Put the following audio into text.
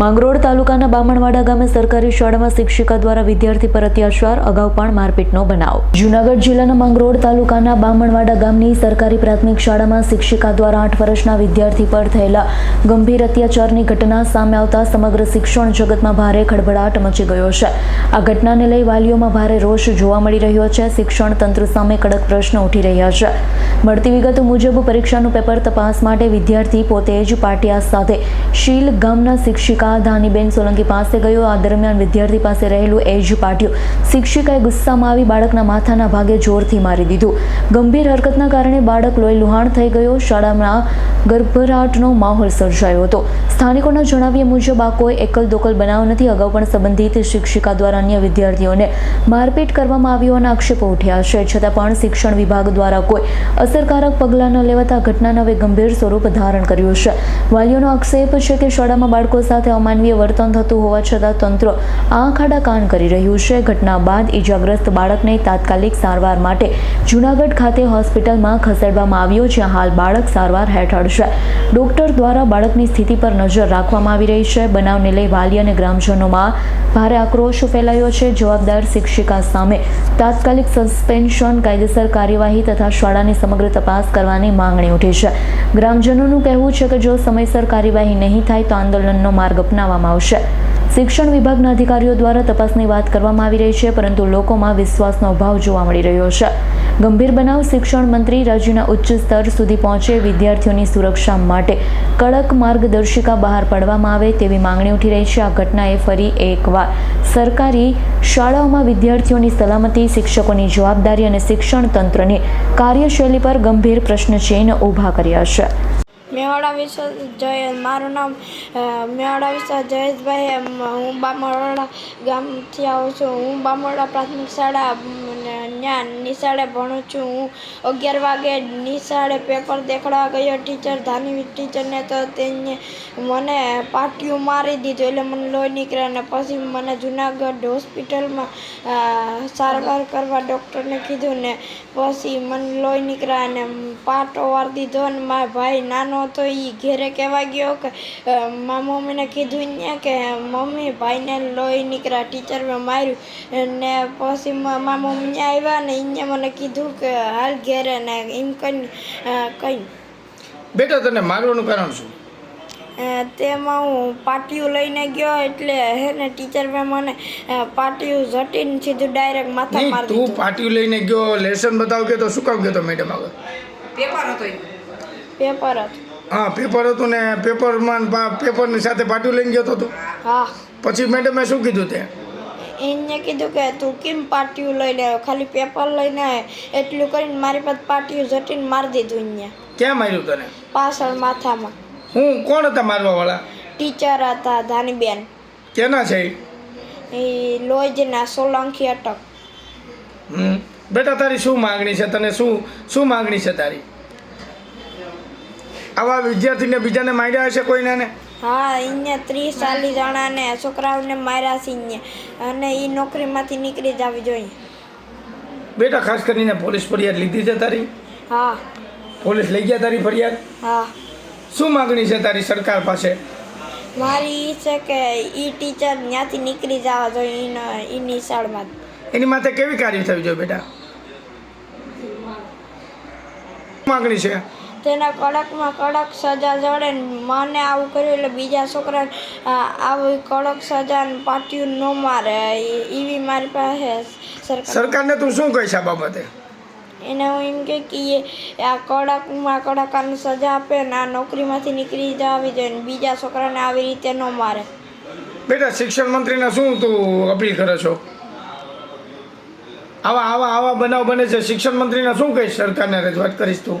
માંગરોળ તાલુકાના બામણવાડા ગામે સરકારી શાળામાં શિક્ષિકા દ્વારા વિદ્યાર્થી પર અત્યાચાર, અગાઉ પણ મારપીટનો બનાવ. જૂનાગઢ જિલ્લાના માંગરોળ તાલુકાના બામણવાડા ગામની સરકારી પ્રાથમિક શાળામાં શિક્ષિકા દ્વારા આઠ વર્ષના વિદ્યાર્થી પર થયેલા ગંભીર અત્યાચારની ઘટના સામે આવતા સમગ્ર શિક્ષણ જગતમાં ભારે ખળભળાટ મચી ગયો છે. આ ઘટનાને લઈ વાલીઓમાં ભારે રોષ જોવા મળી રહ્યો છે. શિક્ષણ તંત્ર સામે કડક પ્રશ્ન ઉઠી રહ્યા છે. મળતી વિગતો મુજબ પરીક્ષાનું પેપર તપાસ માટે વિદ્યાર્થી પોતે જ પાટિયા સાથે શીલ ગામના શિક્ષિકા ધાનીબેન સોલંકી પાસે ગયો. આ દરમિયાન વિદ્યાર્થી પાસે રહેલું એજ પાટિયું શિક્ષિકાએ ગુસ્સામાં આવી બાળકના માથાના ભાગે જોરથી મારી દીધું. ગંભીર હરકતના કારણે બાળક લોહી લુહાણ થઈ ગયો. શાળામાં ગર્ભરાટનો માહોલ સર્જાયો હતો. સ્થાનિકોના જણાવ્યા મુજબ આ કોઈ એકલ દોકલ બનાવ નથી. અગાઉ પણ સંબંધિત શિક્ષિકા દ્વારા અન્ય વિદ્યાર્થીઓને મારપીટ કરવામાં આવી હોવાના આક્ષેપો ઉઠ્યા છે. છતાં પણ શિક્ષણ વિભાગ દ્વારા કોઈ અસરકારક પગલાં ન લેવાતા આ હવે ગંભીર સ્વરૂપ ધારણ કર્યું છે. વાલીઓનો આક્ષેપ છે કે શાળામાં બાળકો સાથે અમાનવીય વર્તન થતું હોવા છતાં તંત્ર આંખ આડા કાન કરી રહ્યું છે. ઘટના બાદ ઈજાગ્રસ્ત બાળકને તાત્કાલિક સારવાર માટે જૂનાગઢ ખાતે હોસ્પિટલમાં ખસેડવામાં આવ્યો, જ્યાં હાલ બાળક સારવાર હેઠળ છે. ડોક્ટર દ્વારા બાળકની સ્થિતિ પર નજર રાખવામાં આવી રહી છે. બનાવને લઈ વાલી અને ગ્રામજનોમાં ભારે આક્રોશ ફેલાયો છે. જવાબદાર શિક્ષિકા સામે તાત્કાલિક સસ્પેન્શન, કાયદેસર કાર્યવાહી તથા શાળાની સમગ્ર તપાસ કરવાની માંગણી ઉઠી છે. ગ્રામજનોનું કહેવું છે કે જો સમયસર કાર્યવાહી નહીં થાય તો આંદોલનનો માર્ગ અપનાવવામાં આવશે. શિક્ષણ વિભાગના અધિકારીઓ દ્વારા તપાસની વાત કરવામાં આવી રહી છે, પરંતુ લોકોમાં વિશ્વાસનો અભાવ જોવા મળી રહ્યો છે. ગંભીર બનાવ શિક્ષણ મંત્રી રાજ્યના ઉચ્ચ સ્તર સુધી પહોંચે વિદ્યાર્થીઓની સુરક્ષા માટે કડક માર્ગદર્શિકા બહાર પાડવામાં આવે તેવી માંગણી ઉઠી રહી છે. આ ઘટનાએ ફરી એકવાર સરકારી શાળાઓમાં વિદ્યાર્થીઓની સલામતી, શિક્ષકોની જવાબદારી અને શિક્ષણ તંત્રની કાર્યશૈલી પર ગંભીર પ્રશ્નચિહ્ન ઊભા કર્યા છે. મેવાડા વિશ્વ જય, મારું નામ મેવાડા વિશ્વ જયેશભાઈ હું બામરવાડા ગામથી આવું છું. હું બામરવાડા પ્રાથમિક શાળા ત્યાં નિશાળે ભણું છું. હું અગિયાર વાગે નિશાળે પેપર દેખાડવા ગયો. ટીચર ધાની ટીચરને તો તેને મને પાટિયું મારી દીધું. એટલે મને લોહી નીકળ્યા અને પછી મને જુનાગઢ હોસ્પિટલમાં સારવાર કરવા ડૉક્ટરને કીધું ને પછી મને લોહી નીકળ્યા અને પાટો વાર દીધો અને મારા ભાઈ નાનો હતો એ ઘેરે કહેવા ગયો કે મારા મમ્મીને કીધું ને કે, મમ્મી, ભાઈને લોહી નીકળ્યા. ટીચરમાં માર્યું ને પછી મારા મમ્મી આવ્યા. ને એને મને કીધું કે હાલ ઘેરે ને એમ કઈ કઈ. બેટા તને મારવાનું કારણ શું? તેમાં હું પાટિયું લઈને ગયો એટલે હે ને ટીચર મેં મને પાટિયું ઝટીને સીધું ડાયરેક્ટ માથા મારી તું પાટિયું લઈને ગયો લેસન બતાવ કે તો શું કામ ગયો મેડમ આગળ? પેપર હતો પેપર હતો હા પેપર હતું ને પેપરમાં પેપરની સાથે પાટિયું લઈને ગયો તો હા. પછી મેડમે શું કીધું તે? એને કીધું કે તું કેમ પાટિયું લઈને આવ્યો? ખાલી પેપર લઈને આવ્યો એટલું કરીને મારી પાસે પાટિયું જટીને મારી દીધું અહીંયા. ક્યાં માર્યું તને? પાછળ માથામાં. હું? કોણ હતા મારવા વાળા? ટીચર હતા ધાનીબેન. કેના છે? એ? લોજના સોલંકી અટક. હમ. બેટા તારી શું માગણી છે? તને શું શું માગણી છે તારી? આવા વિદ્યાર્થીને બીજાને માર્યા હશે કોઈને હા અહીંયા ત્રીસ ચાલીસ જણાને છોકરાઓને માર્યા છે અહીંયા અને એ નોકરીમાંથી નીકળી જવી જોઈએ. બેટા ખાસ કરીને પોલીસ ફરિયાદ લીધી છે તારી? હા. પોલીસ લઈ ગયા તારી ફરિયાદ? હા. શું માગણી છે તારી સરકાર પાસે? મારી એ છે કે એ ટીચર ત્યાંથી નીકળી જવા જોઈએ એના એ નિશાળમાં એની માથે કેવી કાર્ય થવી જોઈએ બેટા? માગણી છે? તેના કડકમાં કડક સજા જડે મને આવું કર્યું એટલે બીજા છોકરાને આવી કડક સજા પાટિયું ન મારે. એવી મારી પાસે સરકારને તું શું કહીશ આ બાબતે? એને હું એમ કે કે એ આ કડકમાં કડકાની સજા આપે ને આ નોકરીમાંથી નીકળી જવી જોઈએ ને બીજા છોકરાને આવી રીતે ન મારે. બેટા શિક્ષણ મંત્રીને શું તું અપીલ કરે છો? આવા આવા આવા બનાવ બને છે. શિક્ષણ મંત્રીને શું કહીશ સરકારને? રજૂઆત કરીશ તું.